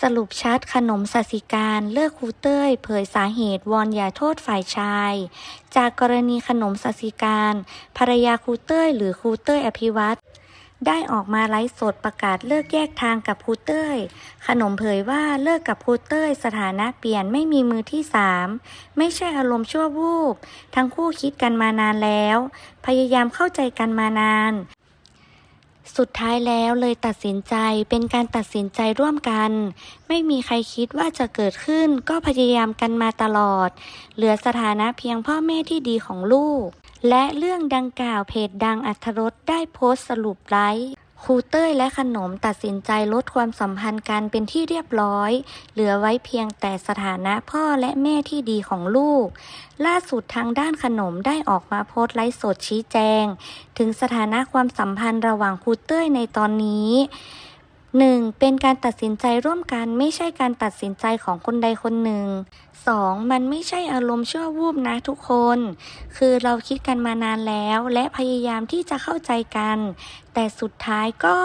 สรุปชัดขนมสัสิการเลิกครูเต้ย เผยสาเหตุวอนอย่าโทษฝ่ายชาย จากกรณีขนมสัสิการ ภรรยาครูเต้ย หรือครูเต้ยอภิวัตรได้ออกมาไลฟ์สดประกาศเลิกแยกทางกับครูเต้ย ขนมเผยว่าเลิกกับครูเต้ย สถานะเปลี่ยนไม่มีมือที่สามไม่ใช่อารมณ์ชั่ววูบทั้งคู่คิดกันมานานแล้ว พยายามเข้าใจกันมานาน สุดท้ายแล้วเลยตัดสินใจเป็นการตัดสินใจร่วมกัน ไม่มีใครคิดว่าจะเกิดขึ้นก็พยายามกันมาตลอด เหลือสถานะเพียงพ่อแม่ที่ดีของลูก และเรื่องดังกล่าวเพจดังอัธรสได้โพสต์สรุปไลฟ์ ครูเต้ยและขนมตัดสินใจลดความสัมพันธ์กันเป็นที่เรียบร้อย เหลือไว้เพียงแต่สถานะพ่อและแม่ที่ดีของลูก ล่าสุดทางด้านขนมได้ออกมาโพสต์ไลฟ์สดชี้แจง ถึงสถานะความสัมพันธ์ระหว่างครูเต้ยในตอนนี้ 1. เป็นการตัดสินใจร่วมกันไม่ใช่การตัดสินใจของคนใดคนหนึ่ง 2. มันไม่ใช่อารมณ์ชั่ววูบนะทุกคน คือเราคิดกันมานานแล้วและพยายามที่จะเข้าใจกัน แต่สุดท้ายก็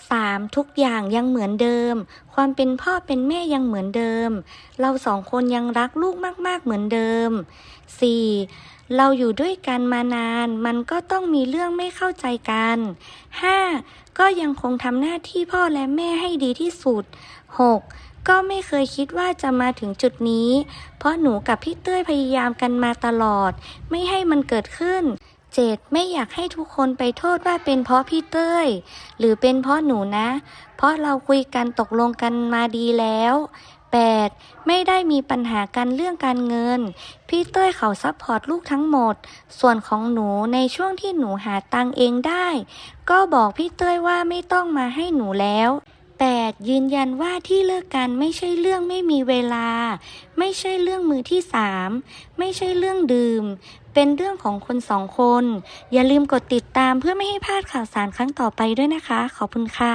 3. ทุกอย่างยังเหมือนเดิม ความเป็นพ่อเป็นแม่ยังเหมือนเดิม เราสองคนยังรักลูกมาก ๆเหมือนเดิม 4. เราอยู่ด้วยกันมานาน มันก็ต้องมีเรื่องไม่เข้าใจกัน 5. ก็ยังคงทำหน้าที่พ่อและแม่ให้ดีที่สุด 6. ก็ไม่เคยคิดว่าจะมาถึงจุดนี้ เพราะหนูกับพี่เต้ยพยายามกันมาตลอด ไม่ให้มันเกิดขึ้น 7. ไม่อยากให้ทุกคนไปโทษว่าเป็นเพราะพี่เต้ย หรือเป็นเพราะหนูนะ เพราะเราคุยกันตกลงกันมาดีแล้ว 8. ไม่ได้มีปัญหากันเรื่องการเงิน พี่เต้ยเขาซัพพอร์ตลูกทั้งหมด ส่วนของหนูในช่วงที่หนูหาตังเองได้ ก็บอกพี่เต้ยว่าไม่ต้องมาให้หนูแล้ว 8. ยืนยันว่าที่เลิกกันไม่ใช่เรื่องไม่มีเวลา ไม่ใช่เรื่องมือที่สามไม่ใช่เรื่องดื่ม เป็นเรื่องของคนสองคน อย่าลืมกดติดตามเพื่อไม่ให้พลาดข่าวสารครั้งต่อไปด้วยนะคะ ขอบคุณค่ะ